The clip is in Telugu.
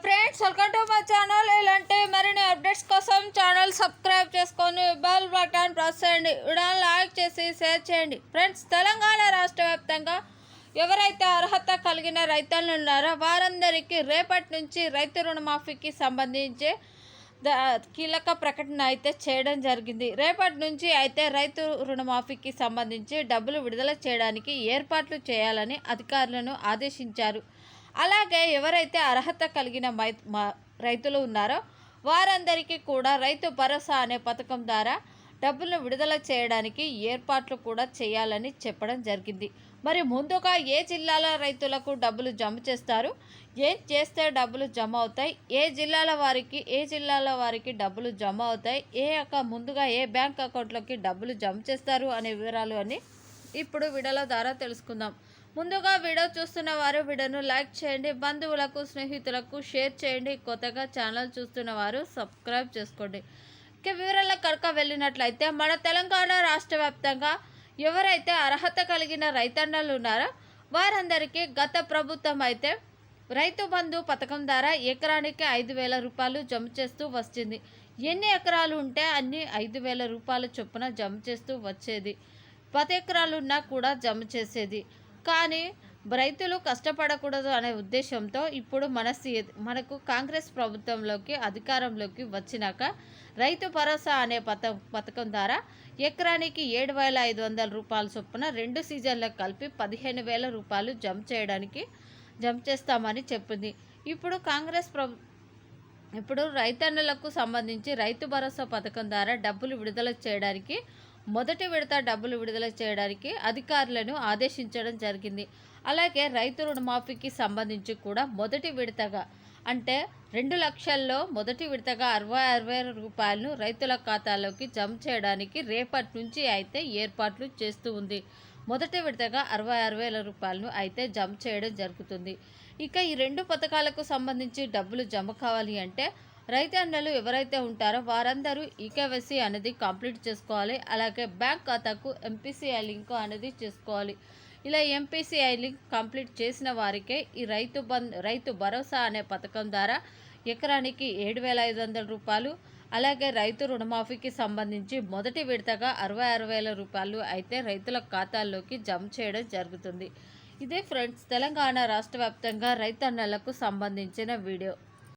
Friends welcome to my channel ఇలాంటి మరిన్ని అప్డేట్స్ కోసం ఛానల్ సబ్స్క్రైబ్ చేసుకొని బెల్ బటన్ ప్రెస్ చేయండి. వీడియోని లైక్ చేసి షేర్ చేయండి. ఫ్రెండ్స్ తెలంగాణ రాష్ట్ర వ్యాప్తంగా ఎవరైతే అర్హత కలిగిన రైతులు ఉన్నారో వారందరికీ రేపటి నుంచి రైతు రుణమాఫీకి సంబంధించి కీలక ప్రకటన అయితే చేయడం జరిగింది. రేపటి నుంచి అయితే రైతు రుణమాఫీకి సంబంధించి డబ్బులు విడుదల చేయడానికి ఏర్పాట్లు చేయాలని అధికారులను ఆదేశించారు. అలాగే ఎవరైతే అర్హత కలిగిన మై మా- రైతులు ఉన్నారో వారందరికీ కూడా రైతు భరోసా అనే పథకం ద్వారా డబ్బులను విడుదల చేయడానికి ఏర్పాట్లు కూడా చేయాలని చెప్పడం జరిగింది. మరి ముందుగా ఏ జిల్లాల రైతులకు డబ్బులు జమ చేస్తారు? ఏం చేస్తే డబ్బులు జమ అవుతాయి? ఏ జిల్లాల వారికి ఏ జిల్లాల వారికి డబ్బులు జమ అవుతాయి? ఏ యొక్క ముందుగా ఏ బ్యాంక్ అకౌంట్లోకి డబ్బులు జమ చేస్తారు? అనే వివరాలు అని ఇప్పుడు విడల ద్వారా తెలుసుకుందాం. ముందుగా వీడియో చూస్తున్న వారు వీడియోను లైక్ చేయండి బంధువులకు స్నేహితులకు షేర్ చేయండి కొత్తగా ఛానల్ చూస్తున్న వారు సబ్స్క్రైబ్ చేసుకోండి. ఇక వివరాల కనుక వెళ్ళినట్లయితే మన తెలంగాణ రాష్ట్ర వ్యాప్తంగా ఎవరైతే అర్హత కలిగిన రైతన్నలు ఉన్నారో వారందరికీ గత ప్రభుత్వం అయితే రైతు బంధు పథకం ద్వారా ఎకరానికి ఐదు వేల రూపాయలు జమ చేస్తూ వచ్చింది. ఎన్ని ఎకరాలు ఉంటే అన్ని ఐదు వేల రూపాయల చొప్పున జమ చేస్తూ వచ్చేది. పది ఎకరాలున్నా కూడా జమ చేసేది. కానీ రైతులు కష్టపడకూడదు అనే ఉద్దేశంతో ఇప్పుడు మన మనకు కాంగ్రెస్ ప్రభుత్వంలోకి అధికారంలోకి వచ్చినాక రైతు భరోసా అనే పథ పథకం ద్వారా ఎకరానికి ఏడు వేల ఐదు వందల రూపాయల చొప్పున రెండు సీజన్లకు కలిపి పదిహేను వేల రూపాయలు జమ చేయడానికి జమ చేస్తామని చెప్పింది. ఇప్పుడు కాంగ్రెస్ ప్రభు ఇప్పుడు రైతన్నులకు సంబంధించి రైతు భరోసా పథకం ద్వారా డబ్బులు విడుదల చేయడానికి మొదటి విడత డబ్బులు విడుదల చేయడానికి అధికారులను ఆదేశించడం జరిగింది. అలాగే రైతు రుణమాఫీకి సంబంధించి కూడా మొదటి విడతగా అంటే రెండు లక్షల్లో మొదటి విడతగా అరవై అరవై రూపాయలను రైతుల ఖాతాలోకి జమ చేయడానికి రేపటి నుంచి అయితే ఏర్పాట్లు చేస్తూ ఉంది. మొదటి విడతగా అరవై ఆరు వేల రూపాయలను అయితే జమ చేయడం జరుగుతుంది. ఇక ఈ రెండు పథకాలకు సంబంధించి డబ్బులు జమ కావాలి అంటే రైతన్నలు ఎవరైతే ఉంటారో వారందరూ ఈకేవైసీ అనేది కంప్లీట్ చేసుకోవాలి. అలాగే బ్యాంక్ ఖాతాకు ఎంపీసీఐ లింక్ అనేది చేసుకోవాలి. ఇలా ఎంపీసీఐ లింక్ కంప్లీట్ చేసిన వారికే ఈ రైతు బంద్ రైతు భరోసా అనే పథకం ద్వారా ఎకరానికి ఏడు వేల ఐదు వందల రూపాయలు అలాగే రైతు రుణమాఫీకి సంబంధించి మొదటి విడతగా అరవై ఆరు వేల రూపాయలు అయితే రైతుల ఖాతాల్లోకి జమ చేయడం జరుగుతుంది. ఇదే ఫ్రెండ్స్ తెలంగాణ రాష్ట్ర వ్యాప్తంగా రైతన్నలకు సంబంధించిన వీడియో.